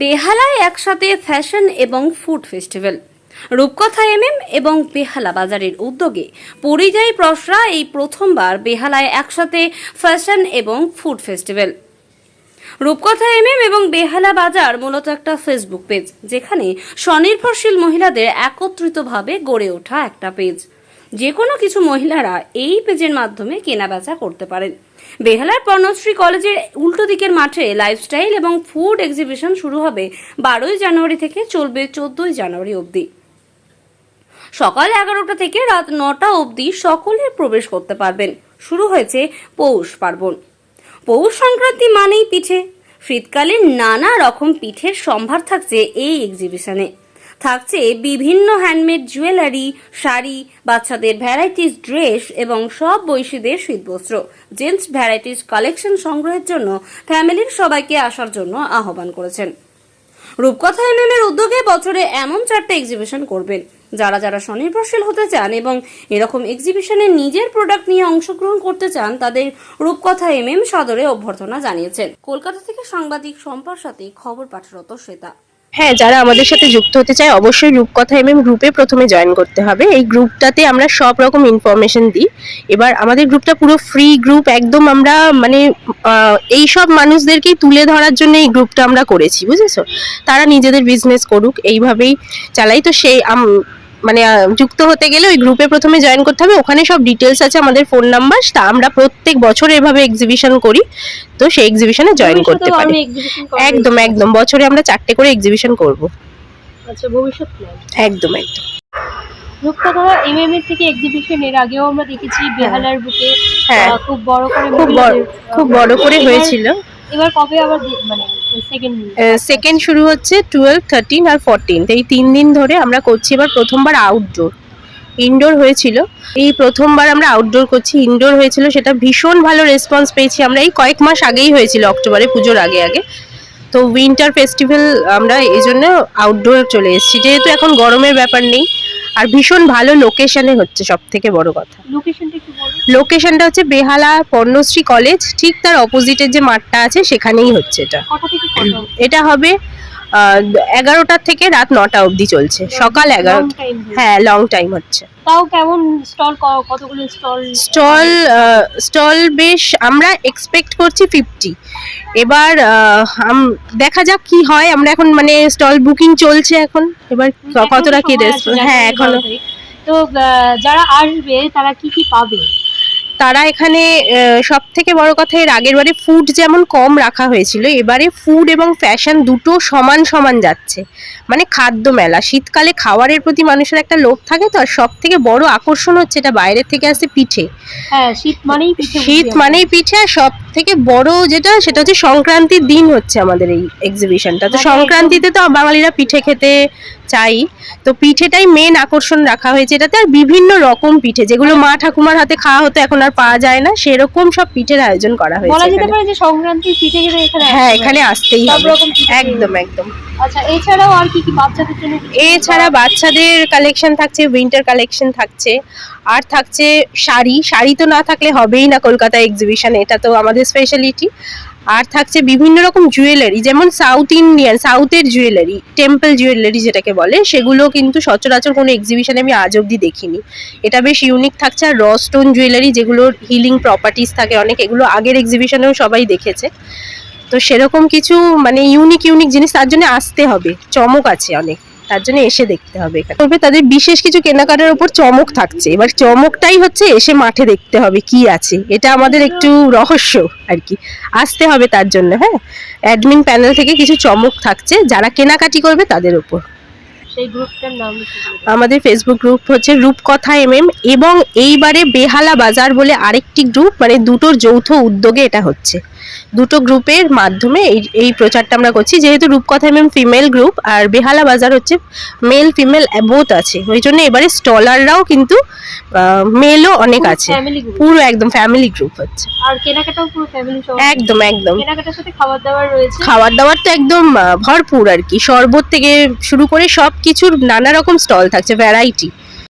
বেহালায় একসাথে ফ্যাশন এবং food festival. রূপকথা এমএম এবং বেহালা বাজারের উদ্যোগে পরিযায়ী প্রসরা এই প্রথমবার বেহালায় একসাথে ফ্যাশন এবং ফুড ফেস্টিভ্যাল। রূপকথা এমএম এবং বেহালা বাজার মূলত একটা ফেসবুক পেজ, যেখানে স্বনির্ভরশীল মহিলাদের একত্রিতভাবে গড়ে ওঠা একটা পেজ। যে কোনো কিছু মহিলারা এই পেজের মাধ্যমে কেনাবেচা করতে পারেন। বেহালার পর্ণশ্রী কলেজের উল্টো দিকের মাঠে লাইফস্টাইল এবং ফুড এক্সিবিশন শুরু হবে বারোই জানুয়ারি থেকে চলবে চোদ্দই জানুয়ারি অবধি। সকাল এগারোটা থেকে রাত নটা অবধি সকলে প্রবেশ করতে পারবেন। শুরু হয়েছে পৌষ পার্বণ। পৌষ সংক্রান্তি মানেই পিঠে। শীতকালে নানা রকম পিঠের সম্ভার থাকছে এই এক্সিবিশনে থাকছে বিভিন্ন হ্যান্ডমেড জুয়েলারি শাড়ি, বাচ্চাদের ভ্যারাইটিস ড্রেস এবং সব বয়সীদের শীতবস্ত্র। জেন্টস ভ্যারাইটিস কালেকশন সংগ্রহের জন্য ফ্যামিলির সবাইকে আসার জন্য আহ্বান করেছেন। রূপকথা এর উদ্যোগে বছরে এমন চারটে এক্সিবিশন করবেন। যারা যারা স্বনির্ভরশীল হতে চান এবং এরকম এক্সিবিশনে নিজের প্রোডাক্ট নিয়ে অংশগ্রহণ করতে চান, তাদের রূপকথা এমএম সদরে অভ্যর্থনা জানিয়েছেন। কলকাতা থেকে সাংবাদিক সম্পার সাথে খবর পাঠরত শ্বেতা। হ্যাঁ যারা আমাদের সাথে যুক্ত হতে চায়, অবশ্যই রূপকথা এম গ্রুপে প্রথমে জয়েন করতে হবে। এই গ্রুপটাতে আমরা সব রকম ইনফরমেশন দিই। এবার আমাদের গ্রুপটা পুরো ফ্রি গ্রুপ একদম আমরা মানে এই সব মানুষদেরকেই তুলে ধরার জন্য এই গ্রুপটা আমরা করেছি, বুঝেছ? তারা নিজেদের বিজনেস করুক, এইভাবেই চালাই। তো সেই মানে যুক্ত হতে গেলে ওই গ্রুপে প্রথমে জয়েন করতে হবে। ওখানে সব ডিটেলস আছে আমাদের ফোন নাম্বার তা আমরা প্রত্যেক বছর এভাবে এক্সিবিশন করি। তো সেই এক্সিবিশনে জয়েন করতে পারি। একদম একদম। বছরে আমরা চারটে করে এক্সিবিশন করব। আচ্ছা ভবিষ্যৎ একদম একদম। রূপকথা এমএম এর থেকে এক্সিবিশন এর আগেও আমরা দেখেছি বেহালার বুকে হ্যাঁ। খুব বড় করে খুব বড় খুব বড় করে হয়েছিল। এবার কবে আবার মানে সেকেন্ড শুরু হচ্ছে টুয়েলভ থার্টিন আর ফোরটিন এই তিন দিন ধরে আমরা করছি এবার প্রথমবার আউটডোর ইনডোর হয়েছিল। এই প্রথমবার আমরা আউটডোর করছি। ইনডোর হয়েছিল, সেটা ভীষণ ভালো রেসপন্স পেয়েছি আমরা। এই কয়েক মাস আগেই হয়েছিল অক্টোবরে, পুজোর আগে আগে। তো উইন্টার ফেস্টিভ্যাল আমরা এই জন্য আউটডোর চলে এসেছি। যেহেতু এখন গরমের ব্যাপার নেই আর ভীষণ ভালো লোকেশনে হচ্ছে সব থেকে বড় কথা। লোকেশনটা হচ্ছে বেহালা পর্ণশ্রী কলেজ ঠিক তার অপোজিটের যে মাঠটা আছে সেখানেই হচ্ছে এটা। এটা হবে এগারোটার থেকে রাত নটা অবধি চলছে। সকাল এগারো। হ্যাঁ লং টাইম হচ্ছে। তাও কেমন স্টল কতগুলো স্টল স্টল স্টল বেশ আমরা এক্সপেক্ট করছি ফিফটি এবার দেখা যাক কি হয় আমরা এখন মানে স্টল বুকিং চলছে এখন। এবার কতটা কি রেসপন্স হ্যাঁ এখনও। তো। যারা আসবে তারা কি কি পাবে? তারা এখানে সব থেকে বড় কথা এর আগের বারে ফুড যেমন কম রাখা হয়েছিল এবারে ফুড এবং ফ্যাশন দুটো সমান সমান যাচ্ছে। মানে খাদ্য মেলা শীতকালে খাবারের প্রতি মানুষের একটা লোভ থাকে তো আর সব থেকে বড় আকর্ষণ হচ্ছে এটা বাইরের থেকে আসে পিঠে। হ্যাঁ শীত মানেই পিঠে শীত মানেই পিঠে আর সব থেকে বড় যেটা সেটা হচ্ছে সংক্রান্তির দিন হচ্ছে আমাদের এই এক্সিবিশনটা তো মানে সংক্রান্তিতে তো বাঙালিরা পিঠে খেতে চাই। তো পিঠেটাই মেন আকর্ষণ রাখা হয়েছে। এটাতে আর বিভিন্ন রকম পিঠে যেগুলো মা ঠাকুমার হাতে খাওয়া হতো এখন আর পাওয়া যায় না। সেরকম সব পিঠের আয়োজন করা হয়েছে বলা যেতে পারে যে সংক্রান্তির পিঠে এখানে হ্যাঁ এখানে আসতেই হবে। একদম একদম। আচ্ছা এছাড়াও আর কি কি বাচ্চাদের জন্য এছাড়া বাচ্চাদের কালেকশন থাকছে উইন্টার কালেকশন থাকছে আর থাকছে শাড়ি। শাড়ি তো না থাকলে হবেই না কলকাতা এক্সিবিশন এটা তো আমাদের স্পেশালিটি আর থাকছে বিভিন্ন রকম জুয়েলারি যেমন সাউথ ইন্ডিয়ান সাউথের জুয়েলারি টেম্পল জুয়েলারি যেটাকে বলে সেগুলো কিন্তু সচরাচর কোনো এক্সিবিশনে আমি আজ অব্দি দেখিনি। এটা বেশ ইউনিক থাকছে আর র স্টোন জুয়েলারি যেগুলোর হিলিং প্রপার্টিস থাকে অনেক এগুলো আগের এক্সিবিশনেও সবাই দেখেছে। তো সেরকম কিছু মানে ইউনিক ইউনিক জিনিস তার জন্য আসতে হবে। চমক আছে অনেক। তার জন্য এসে দেখতে হবে তবে তাদের বিশেষ কিছু কেনাকাটার উপর চমক থাকছে। এবার চমকটাই হচ্ছে এসে মাঠে দেখতে হবে কি আছে। এটা আমাদের একটু রহস্য আর কি। আসতে হবে তার জন্য হ্যাঁ? অ্যাডমিন প্যানেল থেকে কিছু চমক থাকছে। যারা কেনাকাটি করবে তাদের উপর। সেই গ্রুপটার নাম। আমাদের ফেসবুক গ্রুপ হচ্ছে রূপকথা এম এম এবং এইবারে বেহালা বাজার বলে আরেকটি গ্রুপ মানে দুটোর যৌথ উদ্যোগে এটা হচ্ছে। দুটো গ্রুপের মাধ্যমে এই এই প্রচারটা আমরা করছি। যেহেতু রূপকথা এমএম ফিমেল গ্রুপ আর বেহালা বাজার হচ্ছে মেল ফিমেল বোথ আছে। ওই জন্য এবারে স্টলাররাও কিন্তু মেলও অনেক আছে। পুরো একদম ফ্যামিলি গ্রুপ হচ্ছে। আর কেনাকাটাও পুরো ফ্যামিলি একদম একদম। কেনাকাটার সাথে খাবার দাবার রয়েছে। খাবার দাবার তো একদম ভরপুর আর কি। শরবত থেকে শুরু করে সব কিছুর নানা রকম স্টল থাকছে ভ্যারাইটি